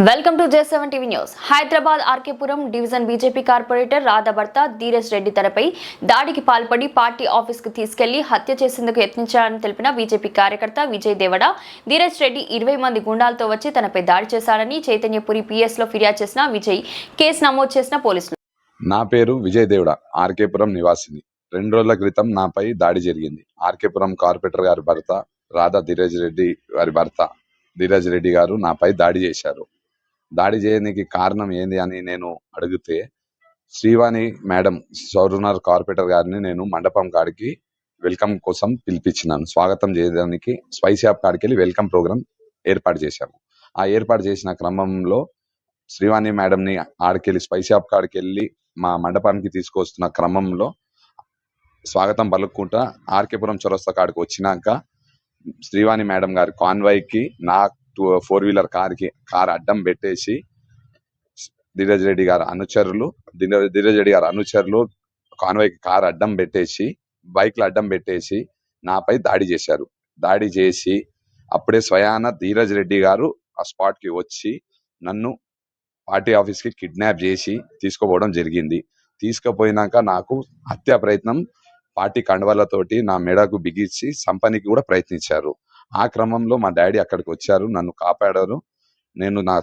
Welcome to J seven TV news. Hyderabad RK Puram division BJP corporator Radha భర్త ధీరజ్ రెడ్డి తనపై దాడికి పాల్పడి party ఆఫీస్కు తీసుకెళ్ళి హత్య చేసేందుకు యత్నించారని తెలిపిన బీజేపీ కార్యకర్త విజయ్ దేవడ ధీరజ్ రెడ్డి ఇరవై మంది గుండాలతో వచ్చి తనపై దాడి చేశాడని చైతన్యపురి పిఎస్లో ఫిర్యాదు చేసిన విజయ్ కేసు నమోదు చేసిన పోలీసులు. నా పేరు విజయ్ దేవుడ ఆర్కేపురం నివాసిని. రెండు రోజుల క్రితం నాపై దాడి జరిగింది. ఆర్కేపురం కార్పొరేటర్ గారి భర్త రాధా ధీరజ్ రెడ్డి గారి భర్త ధీరజ్ రెడ్డి గారు నాపై దాడి చేశారు. దాడి చేయడానికి కారణం ఏంది అని నేను అడిగితే శ్రీవాణి మేడం సౌరునర్ కార్పొరేటర్ గారిని నేను మండపం కాడికి వెల్కమ్ కోసం పిలిపించినాను. స్వాగతం చేయడానికి స్పైస్ యాప్ కాడికి వెళ్ళి వెల్కమ్ ప్రోగ్రామ్ ఏర్పాటు చేశాము. ఆ ఏర్పాటు చేసిన క్రమంలో శ్రీవాణి మేడంని ఆడికెళ్ళి స్పైస్ షాప్ కాడికి వెళ్ళి మా మండపానికి తీసుకొస్తున్న క్రమంలో స్వాగతం పలుకుంటా ఆర్కేపురం చొరస్తా కాడికి వచ్చినాక శ్రీవాణి మేడం గారి కాన్వాయ్కి నా టూ ఫోర్ వీలర్ కార్కి కార్ అడ్డం పెట్టేసి ధీరజ్ రెడ్డి గారు అనుచరులు ధీరజ్ రెడ్డి గారు అనుచరులు కాన్వైకి కార్ అడ్డం పెట్టేసి బైక్లు అడ్డం పెట్టేసి నాపై దాడి చేశారు. దాడి చేసి అప్పుడే స్వయాన ధీరజ్ రెడ్డి గారు ఆ స్పాట్కి వచ్చి నన్ను పార్టీ ఆఫీస్కి కిడ్నాప్ చేసి తీసుకుపోవడం జరిగింది. తీసుకుపోయినాక నాకు హత్య ప్రయత్నం పార్టీ కండవాలతోటి నా మెడకు బిగించి సంపనికి కూడా ప్రయత్నించారు. ఆ క్రమంలో మా డాడీ అక్కడికి వచ్చారు నన్ను కాపాడారు. నేను నా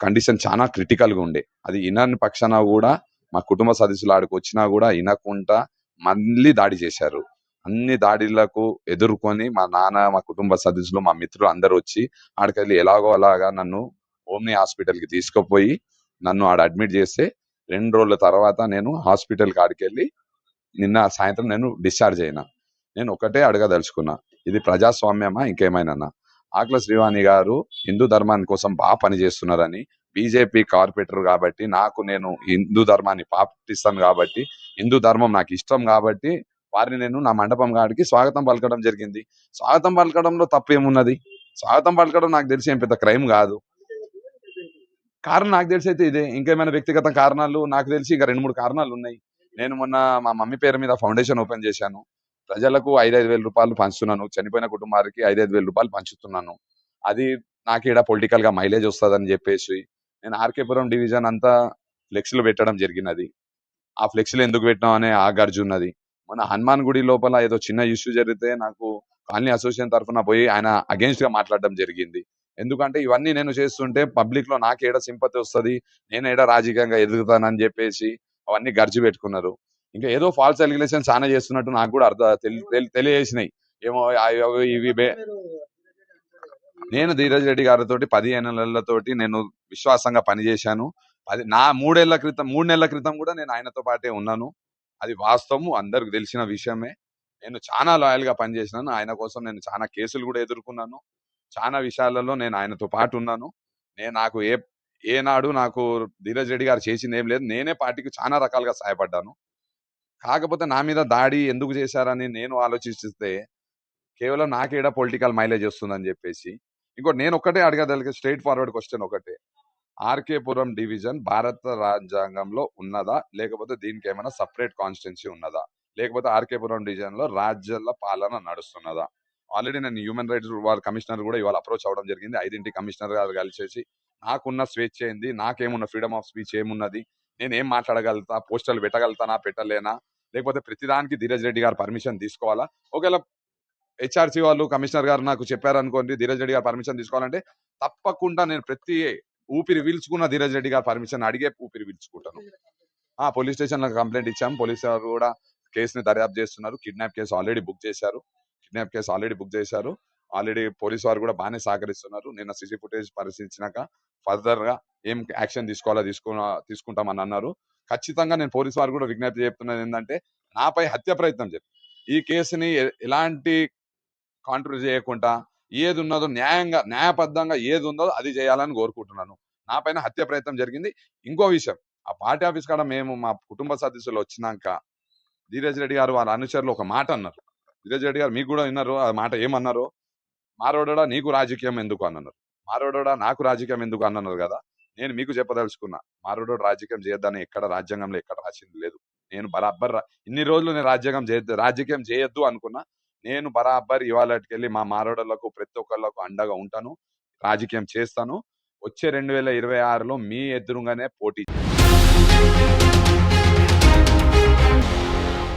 కండిషన్ చాలా క్రిటికల్గా ఉండే. అది ఇనని పక్షాన కూడా మా కుటుంబ సదస్సులు ఆడికి వచ్చినా కూడా ఇనకుండా మళ్ళీ దాడి చేశారు. అన్ని దాడిలకు ఎదుర్కొని మా నాన్న మా కుటుంబ సదస్సులు మా మిత్రులు అందరూ వచ్చి ఆడికి వెళ్ళి ఎలాగో అలాగా నన్ను ఓమ్ని హాస్పిటల్కి తీసుకుపోయి నన్ను ఆడ అడ్మిట్ చేస్తే రెండు రోజుల తర్వాత నేను హాస్పిటల్కి ఆడికి వెళ్ళి నిన్న సాయంత్రం నేను డిశ్చార్జ్ అయినా. నేను ఒకటే అడగదలుచుకున్నా ఇది ప్రజాస్వామ్యమా ఇంకేమైనా? ఆకుల శ్రీవాణి గారు హిందూ ధర్మాన్ని కోసం బాగా పనిచేస్తున్నారని బీజేపీ కార్పొరేటర్ కాబట్టి నాకు నేను హిందూ ధర్మాన్ని పాటిస్తాను కాబట్టి హిందూ ధర్మం నాకు ఇష్టం కాబట్టి వారిని నేను నా మండపం కాడికి స్వాగతం పలకడం జరిగింది. స్వాగతం పలకడంలో తప్పేమున్నది స్వాగతం పలకడం నాకు తెలిసి ఏం పెద్ద క్రైమ్ కాదు. కారణం నాకు తెలిసి అయితే ఇదే. ఇంకేమైనా వ్యక్తిగత కారణాలు? నాకు తెలిసి ఇంకా రెండు మూడు కారణాలు ఉన్నాయి. నేను మొన్న మా మమ్మీ పేరు మీద ఫౌండేషన్ ఓపెన్ చేశాను. ప్రజలకు ఐదైదు వేల రూపాయలు పంచుతున్నాను. చనిపోయిన కుటుంబానికి ఐదైదు వేల రూపాయలు పంచుతున్నాను. అది నాకు ఇక్కడ పొలిటికల్గా మైలేజ్ వస్తుందని చెప్పేసి నేను ఆర్కేపురం డివిజన్ అంతా ఫ్లెక్స్లు పెట్టడం జరిగినది. ఆ ఫ్లెక్స్లు ఎందుకు పెట్టినాం అనే ఆ గర్జు ఉన్నది. మన హనుమాన్ గుడి లోపల ఏదో చిన్న ఇష్యూ జరిగితే నాకు కాలనీ అసోసియేషన్ తరఫున పోయి ఆయన అగేన్స్ట్గా మాట్లాడడం జరిగింది. ఎందుకంటే ఇవన్నీ నేను చేస్తుంటే పబ్లిక్లో నాకు ఏడ సింపతి వస్తుంది నేను ఏడ రాజకీయంగా ఎదుగుతానని చెప్పేసి అవన్నీ గర్జి పెట్టుకున్నారు. ఇంకా ఏదో ఫాల్స్ అలిగేషన్ చాలా చేస్తున్నట్టు నాకు కూడా అర్థం తెలియజేసినాయి. ఏమో ఇవి నేను ధీరజ్ రెడ్డి గారితో పదిహేను నెలలతోటి నేను విశ్వాసంగా పనిచేశాను. అది నా మూడేళ్ళ క్రితం మూడు నెలల క్రితం కూడా నేను ఆయనతో పాటే ఉన్నాను. అది వాస్తవం అందరికి తెలిసిన విషయమే. నేను చాలా లాయల్గా పనిచేసినాను. ఆయన కోసం నేను చాలా కేసులు కూడా ఎదుర్కొన్నాను. చాలా విషయాలలో నేను ఆయనతో పాటు ఉన్నాను. నేను నాకు ఏ ఏనాడు నాకు ధీరజ్ రెడ్డి గారు చేసింది ఏం లేదు. నేనే పార్టీకి చాలా రకాలుగా సహాయపడ్డాను. కాకపోతే నా మీద దాడి ఎందుకు చేశారని నేను ఆలోచిస్తే కేవలం నాకేడా పొలిటికల్ మైలేజ్ వస్తుందని చెప్పేసి. ఇంకోటి నేను ఒక్కటే అడగదలిగే స్ట్రైట్ ఫార్వర్డ్ క్వశ్చన్ ఒకటే. ఆర్కేపురం డివిజన్ భారత రాజ్యాంగంలో ఉన్నదా? లేకపోతే దీనికి ఏమైనా సపరేట్ కాన్స్టిట్యున్సీ ఉన్నదా? లేకపోతే ఆర్కేపురం డివిజన్లో రాజ్యాల పాలన నడుస్తున్నదా? ఆల్రెడీ నేను హ్యూమన్ రైట్స్ వాళ్ళ కమిషనర్ కూడా ఇవాళ అప్రోచ్ అవ్వడం జరిగింది. ఐదింటి కమిషనర్ గారు కలిసేసి నాకున్న స్వేచ్ఛ ఏంది? నాకేమున్న ఫ్రీడమ్ ఆఫ్ స్పీచ్ ఏమున్నది? నేను ఏం మాట్లాడగలుగుతా? పోస్టర్లు పెట్టగలుగుతానా? పెట్టలేనా? లేకపోతే ప్రతిదానికి ధీరజ్ రెడ్డి గారు పర్మిషన్ తీసుకోవాలా? ఒకవేళ హెచ్ఆర్సీ వాళ్ళు కమిషనర్ గారు నాకు చెప్పారనుకోండి ధీరజ్ రెడ్డి గారు పర్మిషన్ తీసుకోవాలంటే తప్పకుండా నేను ప్రతి ఊపిరి పీల్చుకున్న ధీరజ్ రెడ్డి గారు పర్మిషన్ అడిగే ఊపిరి పీల్చుకుంటాను. ఆ పోలీస్ స్టేషన్లో కంప్లైంట్ ఇచ్చాం. పోలీస్ వారు కూడా కేసుని దర్యాప్తు చేస్తున్నారు. కిడ్నాప్ కేసు ఆల్రెడీ బుక్ చేశారు. కిడ్నాప్ కేసు ఆల్రెడీ బుక్ చేశారు. ఆల్రెడీ పోలీస్ వారు కూడా బాగానే సహకరిస్తున్నారు. నిన్న సీసీ ఫుటేజ్ పరిశీలించినాక ఫర్దర్గా ఏం యాక్షన్ తీసుకోవాలో తీసుకు తీసుకుంటామని అన్నారు. ఖచ్చితంగా నేను పోలీస్ వారు కూడా విజ్ఞప్తి చెప్తున్నది ఏంటంటే నాపై హత్య ప్రయత్నం చెప్పి ఈ కేసుని ఎలాంటి కాంట్రిబ్యూట్ చేయకుండా ఏది ఉన్నదో న్యాయంగా న్యాయబద్ధంగా ఏది ఉందో అది చేయాలని కోరుకుంటున్నాను. నా పైన హత్య ప్రయత్నం జరిగింది. ఇంకో విషయం ఆ పార్టీ ఆఫీస్ కాడ మేము మా కుటుంబ సదస్సులు వచ్చినాక ధీరజ్ రెడ్డి గారు వాళ్ళ అనుచరులు ఒక మాట అన్నారు. ధీరజ్ రెడ్డి గారు మీకు కూడా విన్నారు ఆ మాట ఏమన్నారు? మారోడడా నీకు రాజకీయం ఎందుకు అన్నారు మారోడడా నాకు రాజకీయం ఎందుకు అన్నారు కదా నేను మీకు చెప్పదలుచుకున్నా మారోడు రాజకీయం చేయొద్దని ఎక్కడ రాజ్యాంగంలో ఎక్కడ రాసింది లేదు. నేను బరాబర్ ఇన్ని రోజులు నేను రాజ్యాంగం చేయొద్దు రాజకీయం చేయొద్దు అనుకున్నా నేను బరాబర్ ఇవాళకెళ్ళి మా మారోడలకు ప్రతి ఒక్కళ్ళకు అండగా ఉంటాను రాజకీయం చేస్తాను. వచ్చే రెండు వేల ఇరవై ఆరులో మీ ఎదురుగానే పోటీ